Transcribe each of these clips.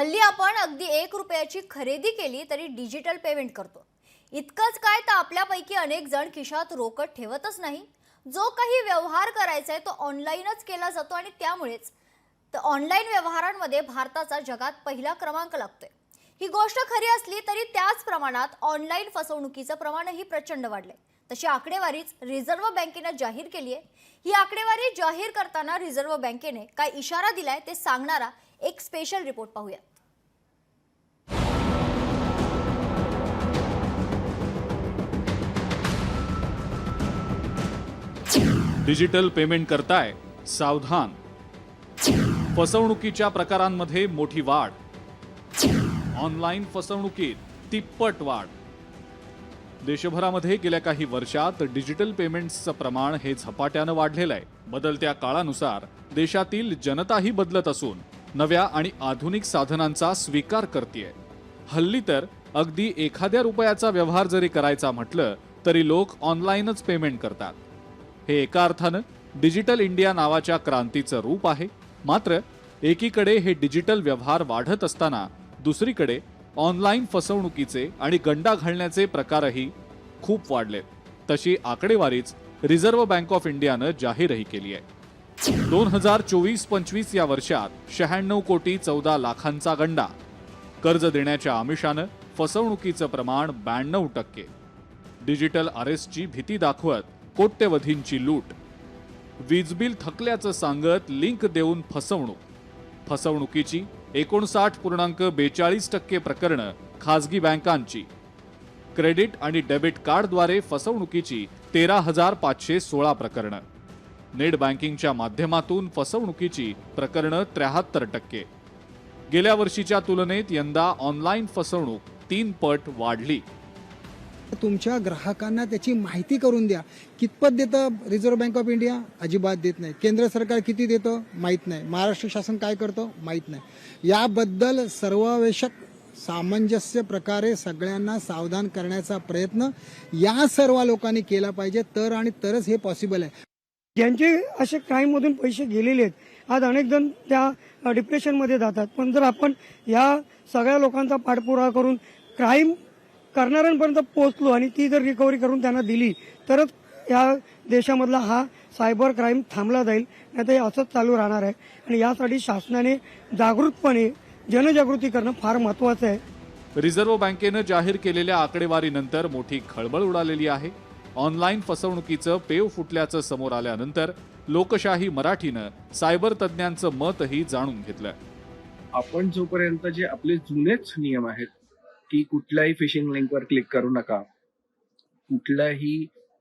हल्ली आपण अगदी एक रुपयाची खरेदी केली तरी डिजिटल पेमेंट करतो. इतकंच काय तर आपल्यापैकी अनेक जण खिशात रोकड ठेवतच नाही. जो काही व्यवहार करायचा आहे तो ऑनलाईनच केला जातो आणि त्यामुळेच. तर ऑनलाईन व्यवहारांमध्ये भारताचा जगात पहिला क्रमांक लागतोय. ही गोष्ट खरी असली तरी त्याच प्रमाणात ऑनलाईन फसवणुकीचं प्रमाणही प्रचंड वाढलंय. तशी आकडेवारीच रिझर्व्ह बँकेनं जाहीर केली आहे. ही आकडेवारी जाहीर करताना रिझर्व्ह बँकेने काय इशारा दिलाय ते सांगणारा एक स्पेशल रिपोर्ट पाहूया डिजिटल पेमेंट करताय सावधान. फसवणुकीच्या प्रकारांमध्ये मोठी वाढ. ऑनलाईन फसवणुकीत तिप्पट वाढ. देशभरामध्ये गेल्या काही वर्षात डिजिटल पेमेंट्सचं प्रमाण हे झपाट्यानं वाढलेलं आहे. बदलत्या काळानुसार देशातील जनताही बदलत असून नव्या आणि आधुनिक साधनांचा स्वीकार करते हल्ली तर अगदी एखाद्या रुपयाचा व्यवहार जरी करायचा म्हटलं तरी लोक ऑनलाईनच पेमेंट करतात. हे एका अर्थानं डिजिटल इंडिया नावाच्या क्रांतीचं रूप आहे. मात्र एकीकडे हे डिजिटल व्यवहार वाढत असताना दुसरीकडे ऑनलाईन फसवणुकीचे आणि गंडा घालण्याचे प्रकारही खूप वाढलेत. तशी आकडेवारीच रिझर्व्ह बँक ऑफ इंडियानं जाहीरही केली आहे. दोन हजार चोवीस पंचवीस या वर्षात शहाण्णव कोटी चौदा लाखांचा गंडा. कर्ज देण्याच्या आमिषानं फसवणुकीचं प्रमाण ब्याण्णव टक्के. डिजिटल अरेस्टची भीती दाखवत कोट्यवधींची लूट. वीज बिल थकल्याचं सांगत लिंक देऊन फसवणूक. फसवणुकीची एकोणसाठ पूर्णांक बेचाळीस टक्के प्रकरणं खाजगी बँकांची. क्रेडिट आणि डेबिट कार्डद्वारे फसवणुकीची तेरा हजार पाचशे सोळा प्रकरणं. नेट बँकिंगच्या माध्यमातून फसवणुकीची प्रकरणं त्र्याहत्तर टक्के. गेल्या वर्षीच्या तुलनेत यंदा ऑनलाईन फसवणूक तीन पट वाढली. तुमच्या ग्राहकांना त्याची माहिती करून द्या. कितपत देतं रिझर्व्ह बँक ऑफ इंडिया अजिबात देत नाही. केंद्र सरकार किती देतं? माहीत नाही. महाराष्ट्र शासन काय करतं? माहीत नाही. याबद्दल सर्वावेशक सामंजस्य प्रकारे सगळ्यांना सावधान करण्याचा प्रयत्न या सर्व लोकांनी केला पाहिजे. तर आणि तरच हे पॉसिबल आहे. ज्यांचे असे क्राईममधून पैसे गेलेले आहेत. आज अनेक जण त्या डिप्रेशनमध्ये जातात. पण जर आपण या सगळ्या लोकांचा पाठपुरावा करून क्राईम करणाऱ्यांपर्यंत पोहोचलो आणि ती जर रिकव्हरी करून त्यांना दिली तरच या देशामधला हा सायबर क्राईम थांबला जाईल. नाही तर हे असंच चालू राहणार आहे. आणि यासाठी शासनाने जागृतपणे जनजागृती करणं फार महत्त्वाचं आहे. रिझर्व्ह बँकेनं जाहीर केलेल्या आकडेवारीनंतर मोठी खळबळ उडालेली आहे. ऑनलाईन फसवणुकीचं पेव फुटल्याचं समोर आल्यानंतर लोकशाही मराठीनं सायबर तज्ज्ञांचं मतही जाणून घेतलं आपण जोपर्यंत जे आपले जुनेच नियम आहेत की कुठल्याही फिशिंग लिंकवर क्लिक करू नका. कुठल्याही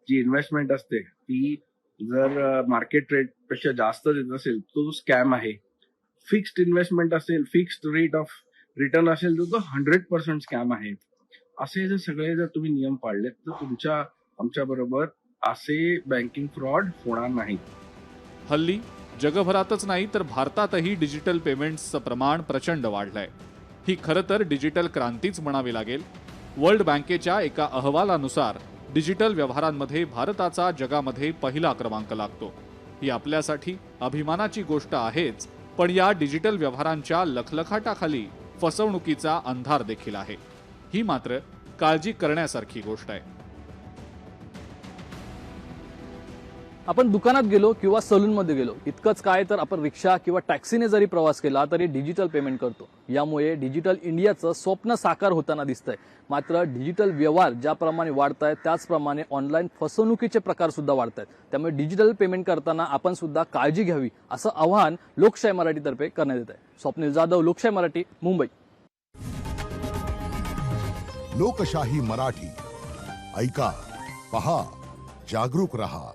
जी इन्व्हेस्टमेंट असते ती जर मार्केट रेटपेक्षा जास्त देत असेल तो स्कॅम आहे. फिक्स्ड इन्व्हेस्टमेंट असेल फिक्स्ड रेट ऑफ रिटर्न असेल तर तो हंड्रेड पर्सेंट स्कॅम आहे. असे जर सगळे जर तुम्ही नियम पाळलेत तर तुमच्या आमच्या बरोबर असे बँकिंग फ्रॉड होणार नाही. हल्ली जगभरातच नाही तर भारतातही डिजिटल पेमेंट्सचं प्रमाण प्रचंड वाढलंय. ही खरं तर डिजिटल क्रांतीच म्हणावी लागेल. वर्ल्ड बँकेच्या एका अहवालानुसार डिजिटल व्यवहारांमध्ये भारताचा जगामध्ये पहिला क्रमांक लागतो. ही आपल्यासाठी अभिमानाची गोष्ट आहेच पण या डिजिटल व्यवहारांच्या लखलखाटाखाली फसवणुकीचा अंधार देखील आहे. ही मात्र काळजी करण्यासारखी गोष्ट आहे. आपण दुकानात गेलो किंवा सलूनमध्ये गेलो इतकंच काय तर आपण रिक्षा किंवा टॅक्सीने जरी प्रवास केला तरी डिजिटल पेमेंट करतो. यामुळे डिजिटल इंडियाचं स्वप्न साकार होताना दिसतंय. मात्र डिजिटल व्यवहार ज्याप्रमाणे वाढत आहेत त्याचप्रमाणे ऑनलाईन फसवणुकीचे प्रकार सुद्धा वाढत आहेत त्यामुळे डिजिटल पेमेंट करताना आपण सुद्धा काळजी घ्यावी असं आवाहन लोकशाही मराठीतर्फे करण्यात येत आहे स्वप्नील जाधव लोकशाही मराठी मुंबई. लोकशाही मराठी. ऐका पहा जागरूक रहा.